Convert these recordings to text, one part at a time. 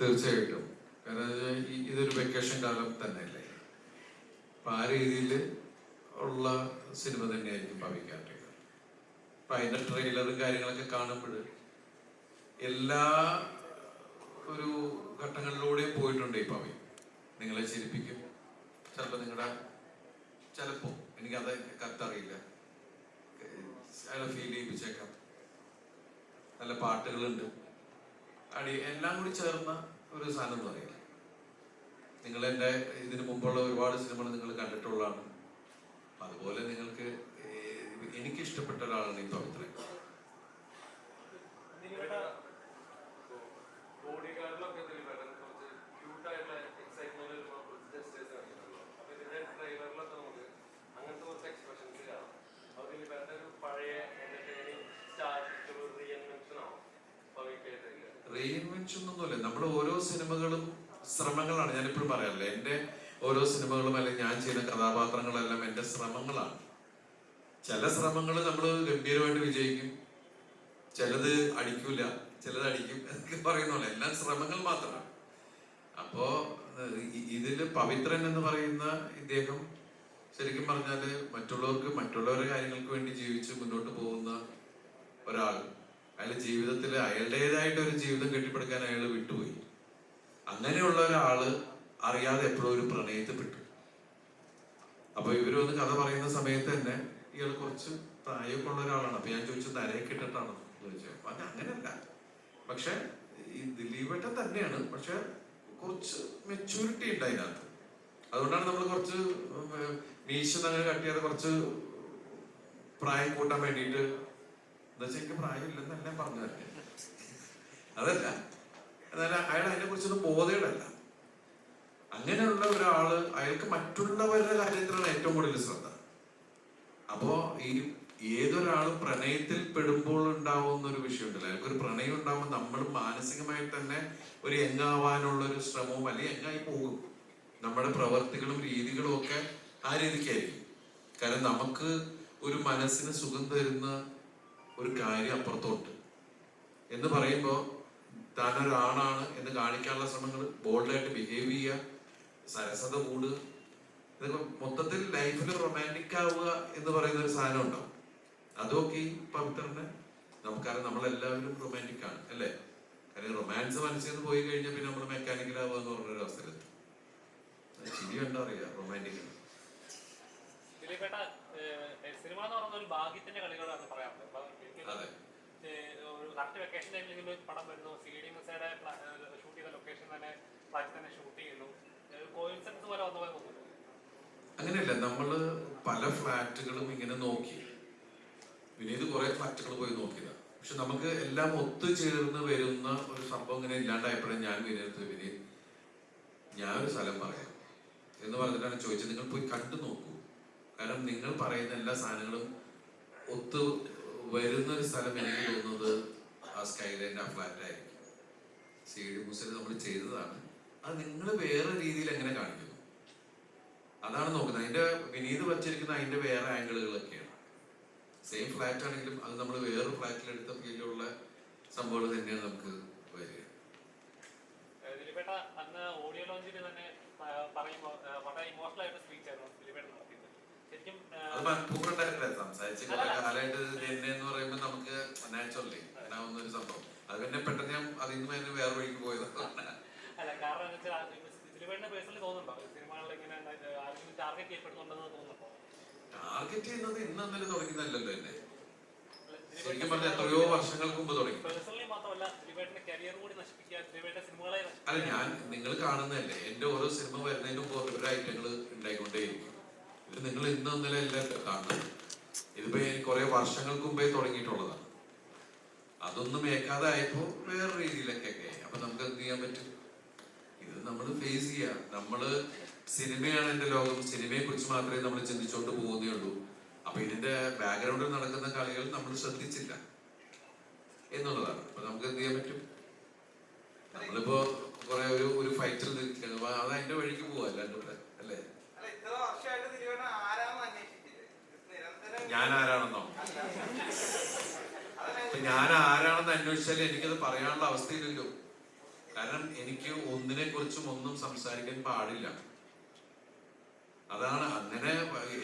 തീർച്ചയായിട്ടും. കാരണം ഇതൊരു വെക്കേഷൻ കാലം തന്നെയല്ലേ. അപ്പൊ ആ രീതിയിൽ ഉള്ള സിനിമ തന്നെയായിരിക്കും ഭവിക്കാറുള്ളത് അപ്പൊ അതിന്റെ ട്രെയിലറും കാര്യങ്ങളൊക്കെ കാണുമ്പോൾ എല്ലാ ഒരു ഘട്ടങ്ങളിലൂടെയും പോയിട്ടുണ്ട് ഈ പവി നിങ്ങളെ ചിരിപ്പിക്കും. ചിലപ്പോൾ നിങ്ങളുടെ ചിലപ്പോൾ എനിക്കത് കറക്റ്റ് അറിയില്ല. അയാളെ ഫീൽ ചെയ്യിപ്പിച്ചേക്കാം. നല്ല പാട്ടുകളുണ്ട്. അടി എല്ലാം കൂടി ചേർന്ന ഒരു സാധനം എന്ന് പറയുന്നത് നിങ്ങൾ എന്റെ ഇതിനു മുമ്പുള്ള ഒരുപാട് സിനിമകൾ നിങ്ങൾ കണ്ടിട്ടുള്ളതാണ്. അതുപോലെ നിങ്ങൾക്ക് എനിക്ക് ഇഷ്ടപ്പെട്ട ഒരാളാണ് ഈ പവിത്രൻ ബോഡിഗാർഡിലൊക്കെ ദിലീപേട്ടൻ കുറച്ച് ക്യൂട്ടായിട്ടുള്ള എക്സൈറ്റ്മെന്റ് ജസ്റ്റേഴ്സ് കാണിക്കുന്നുള്ളൂ അപ്പൊ ഇതിന്റെ ട്രെയിലറിലൊക്കെ നമുക്ക് അങ്ങനത്തെ കുറച്ച് എക്സ്പ്രഷൻസ് കാണാം അപ്പൊ ദിലീപേട്ടൻ ഒരു പഴയ എന്റർടൈനിങ് സ്റ്റാർ റീഇൻവെൻഷൻ ആവും പവിക്കായിട്ടില്ല റീഇൻവെൻഷൻ ഒന്നുമില്ല നമ്മൾ ഓരോ സിനിമകളും ശ്രമങ്ങളാണ്. ഞാൻ ഇപ്പോഴും പറയാറില്ല എന്റെ ഓരോ സിനിമകളും അല്ലെങ്കിൽ ഞാൻ ചെയ്യുന്ന കഥാപാത്രങ്ങളെല്ലാം എന്റെ ശ്രമങ്ങളാണ്. ചില ശ്രമങ്ങൾ നമ്മൾ ഗംഭീരമായിട്ട് വിജയിക്കും. ചിലത് അടിക്കൂല ചിലത് അടിക്കും എന്നൊക്കെ പറയുന്ന പോലെ. എല്ലാം ശ്രമങ്ങൾ മാത്രമാണ്. അപ്പോ ഇതിൽ പവിത്രൻ എന്ന് പറയുന്ന ഇദ്ദേഹം ശരിക്കും പറഞ്ഞാൽ മറ്റുള്ളവർക്ക് മറ്റുള്ളവരുടെ കാര്യങ്ങൾക്ക് വേണ്ടി ജീവിച്ച് മുന്നോട്ട് പോകുന്ന ഒരാൾ. അയാൾ ജീവിതത്തിൽ അയാളുടേതായിട്ട് ഒരു ജീവിതം കെട്ടിപ്പടുക്കാൻ അയാൾ വിട്ടുപോയി. അങ്ങനെയുള്ള ഒരാൾ അറിയാതെ എപ്പോഴും ഒരു പ്രണയത്തിൽ പെട്ടു അപ്പൊ ഇവർ വന്ന് കഥ പറയുന്ന സമയത്ത് തന്നെ ഇയാൾ കുറച്ച് പ്രായമൊക്കെ ഉള്ള ഒരാളാണ്. അപ്പൊ ഞാൻ ചോദിച്ചു നരയൊക്കെ ഇട്ടിട്ടാണോ? ചോദിച്ചു. അപ്പൊ അത് അങ്ങനെയല്ല. പക്ഷെ ഈ ദിലീപേട്ടൻ തന്നെയാണ്. പക്ഷെ കുറച്ച് മെച്ചൂരിറ്റി ഉണ്ട് അതിനകത്ത്. അതുകൊണ്ടാണ് നമ്മൾ കുറച്ച് മീശ അങ്ങനെ കട്ടിയാതെ കുറച്ച് പ്രായം കൂട്ടാൻ വേണ്ടിയിട്ട് എന്താ എനിക്ക് പ്രായമില്ലെന്ന് പ്രായമില്ലെന്നല്ല പറഞ്ഞു തന്നെ അതല്ല. എന്നാൽ അയാൾ അതിനെ കുറിച്ചൊന്നും ബോധേടല്ല. അങ്ങനെയുള്ള ഒരാൾ അയാൾക്ക് മറ്റുള്ളവരുടെ കാര്യത്തിലാണ് ഏറ്റവും കൂടുതൽ ശ്രദ്ധ. അപ്പോ ഈ ഏതൊരാളും പ്രണയത്തിൽ പെടുമ്പോൾ ഉണ്ടാവുന്ന ഒരു വിഷയമുണ്ടല്ലോ. അയാൾക്ക് ഒരു പ്രണയം ഉണ്ടാവുമ്പോൾ നമ്മൾ മാനസികമായി തന്നെ ഒരു എങ്ങാവാനുള്ള ഒരു ശ്രമവും അല്ലെങ്കിൽ എങ്ങായി പോകും. നമ്മുടെ പ്രവർത്തികളും രീതികളും ഒക്കെ ആ രീതിക്കായിരിക്കും. കാരണം നമുക്ക് ഒരു മനസ്സിന് സുഖം തരുന്ന ഒരു കാര്യം അപ്പുറത്തോട്ട്. എന്ന് പറയുമ്പോൾ താനൊരാണാണ് എന്ന് കാണിക്കാനുള്ള ശ്രമങ്ങൾ ബോൾഡായിട്ട് ബിഹേവ് ചെയ്യുക സരസത കൂടുക. ഇതൊക്കെ മൊത്തത്തിൽ ലൈഫിൽ റൊമാന്റിക് ആവുക എന്ന് പറയുന്ന ഒരു സാധനം ഉണ്ടാവും. അതൊക്കെ ഈ പവിത്രനെ നമുക്കറിയാം നമ്മളെല്ലാവരും റൊമാന്റിക് ആണ് അല്ലേ? കാര്യം റൊമാൻസ് മനസ്സിൽ നിന്ന് പോയി കഴിഞ്ഞാൽ പിന്നെ നമ്മൾ മെക്കാനിക്കൽ ആവുക എന്ന് പറഞ്ഞൊരു അവസരത്തിൽ റൊമാന്റിക് സിനിമ എന്ന് പറയുന്ന ഒരു ഭാഗ്യത്തിന്റെ കളികളാണ് പറയാറുള്ളത് അപ്പൊ എനിക്ക് അതെ. ഏഹ്, ഒരു കറക്റ്റ് വെക്കേഷൻ ടൈമിൽ ഇങ്ങനെ ഒരു പടം വരുന്നു. സി ഡി മിസയുടെ ഷൂട്ട് ചെയ്ത ലൊക്കേഷൻ തന്നെ ഫ്ലാറ്റിൽ തന്നെ ഷൂട്ട് ചെയ്യുന്നു. കോയിൻസിഡൻസ് പോലെ വന്ന പോലെ തോന്നുന്നു. അങ്ങനെയല്ല നമ്മൾ പല ഫ്ലാറ്റുകളും ഇങ്ങനെ നോക്കി. വിനീത് കുറെ ഫ്ലാറ്റുകൾ പോയി നോക്കിയതാ. പക്ഷെ നമുക്ക് എല്ലാം ഒത്തുചേർന്ന് വരുന്ന ഒരു സംഭവം ഇങ്ങനെ ഇല്ലാണ്ടായപ്പോഴും ഞാൻ വിനീത് ഞാൻ ഒരു സ്ഥലം പറയാം എന്ന് പറഞ്ഞിട്ടാണ് ചോദിച്ചത്. നിങ്ങൾ പോയി കണ്ടു നോക്കൂ. കാരണം നിങ്ങൾ പറയുന്ന എല്ലാ സാധനങ്ങളും ഒത്തു വരുന്ന ഒരു സ്ഥലം എനിക്ക് തോന്നുന്നത് ആ സ്കൈലൈന്റെ ആ ഫ്ലാറ്റ് ആയിരിക്കും സി ഡി മുസിൽ നമ്മൾ ചെയ്തതാണ്. അത് നിങ്ങൾ വേറെ രീതിയിൽ എങ്ങനെ കാണിക്കുന്നു? അതാണ് നോക്കുന്നത്. അതിന്റെ വിനീത് വച്ചിരിക്കുന്ന അതിന്റെ വേറെ ആംഗിളുകളൊക്കെയാണ്. സെയിം ഫ്ലാറ്റ് ആണെങ്കിലും അത് നമ്മൾ വേറെ ഫ്ലാറ്റിൽ എടുത്ത ഫീലുള്ള സംഭവങ്ങൾ തന്നെയാണ് നമുക്ക് വരിക. ഓഡിയോ ലോഞ്ചിൽ തന്നെ പറയുമ്പോൾ വളരെ ഇമോഷണൽ ആയിട്ട് അത് മനഃപൂർവം ഉണ്ടായിട്ടില്ല സംസാരിച്ച് കുറെ കാലമായിട്ട് എന്നെ എന്ന് പറയുമ്പോൾ നമുക്ക് നാച്ചുറലി ഉണ്ടാവുന്ന ഒരു സംഭവം. അത് പിന്നെ പെട്ടെന്ന് ഞാൻ അതിൽ നിന്ന് തന്നെ വേറെ വഴിക്ക് പോയതാണ് അല്ല കാരണം എന്ന് വെച്ചാൽ ദിലീപേട്ടന് പേഴ്സണലി തോന്നുന്നുണ്ടോ? സിനിമകളിൽ ഇങ്ങനെ ആരെങ്കിലും ടാർഗറ്റ് ചെയ്യപ്പെടുന്നുണ്ടെന്ന് തോന്നുന്നുണ്ടോ? ടാർഗറ്റ് ചെയ്യുന്നത് ഇന്ന് ഇന്നലെ തുടങ്ങുന്നല്ലോ എന്നെ. ശരിക്കും എത്രയോ വർഷങ്ങൾക്ക് മുമ്പ് തുടങ്ങി. അല്ല ഞാൻ നിങ്ങൾ കാണുന്നതല്ലേ? എന്റെ ഓരോ സിനിമ വരുന്നതിന് മുമ്പ് ഓരോ ഐറ്റങ്ങൾ ഉണ്ടായിക്കൊണ്ടേയിരിക്കും ഇത് നിങ്ങൾ ഇന്ന് ഇന്നലെ അല്ല കാണുന്നത്? ഇതിപ്പോ കുറെ വർഷങ്ങൾക്ക് മുമ്പേ തുടങ്ങിയിട്ടുള്ളതാണ്. അതൊന്നും ഏക്കാതെ ആയപ്പോ വേറെ രീതിയിലൊക്കെ അപ്പൊ നമുക്ക് എന്ത് ചെയ്യാൻ പറ്റും? ഇത് നമ്മൾ ഫേസ് ചെയ്യുക നമ്മൾ സിനിമയാണ് എന്റെ ലോകം. സിനിമയെ കുറിച്ച് മാത്രമേ നമ്മൾ ചിന്തിച്ചോണ്ട് പോകുന്നേ ഉള്ളൂ. അപ്പൊ ഇതിന്റെ ബാക്ക്ഗ്രൗണ്ടിൽ നടക്കുന്ന കളികൾ നമ്മൾ ശ്രദ്ധിച്ചില്ല എന്നുള്ളതാണ്. അപ്പൊ നമുക്ക് എന്ത് ചെയ്യാൻ പറ്റും? നമ്മളിപ്പോ കുറെ ഒരു ഒരു ഫൈറ്റിൽ അത് അതിന്റെ വഴിക്ക് പോവാ അല്ലാണ്ട് ഇവിടെ അല്ലേ അല്ല ഇത്ര വർഷമായിട്ട് ദിലീപേട്ടൻ ആരാന്ന് അന്വേഷിച്ചില്ലേ നിരന്തരം ഞാൻ ആരാണെന്നോ അതല്ല ഇപ്പൊ ഞാൻ ആരാണെന്ന് അന്വേഷിച്ചാൽ എനിക്കത് പറയാനുള്ള അവസ്ഥയില്ലല്ലോ. കാരണം എനിക്ക് ഒന്നിനെ കുറിച്ചും ഒന്നും സംസാരിക്കാൻ പാടില്ല. അതാണ് അങ്ങനെ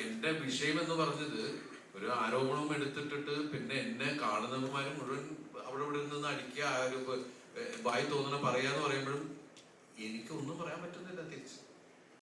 എന്റെ വിഷയം എന്ന് പറഞ്ഞത്. ഒരു ആരോപണം എടുത്തിട്ടിട്ട് പിന്നെ എന്നെ കാണുന്നവന്മാരും മുഴുവൻ അവിടെ ഇവിടെ നിന്ന് അടിക്കുക വായി തോന്നണ പറയാന്ന് പറയുമ്പോഴും എനിക്ക് ഒന്നും പറയാൻ പറ്റുന്നില്ല തിരിച്ച്.